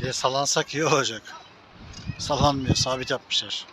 Şöyle salansak iyi olacak. Salanmıyor, Sabit yapmışlar.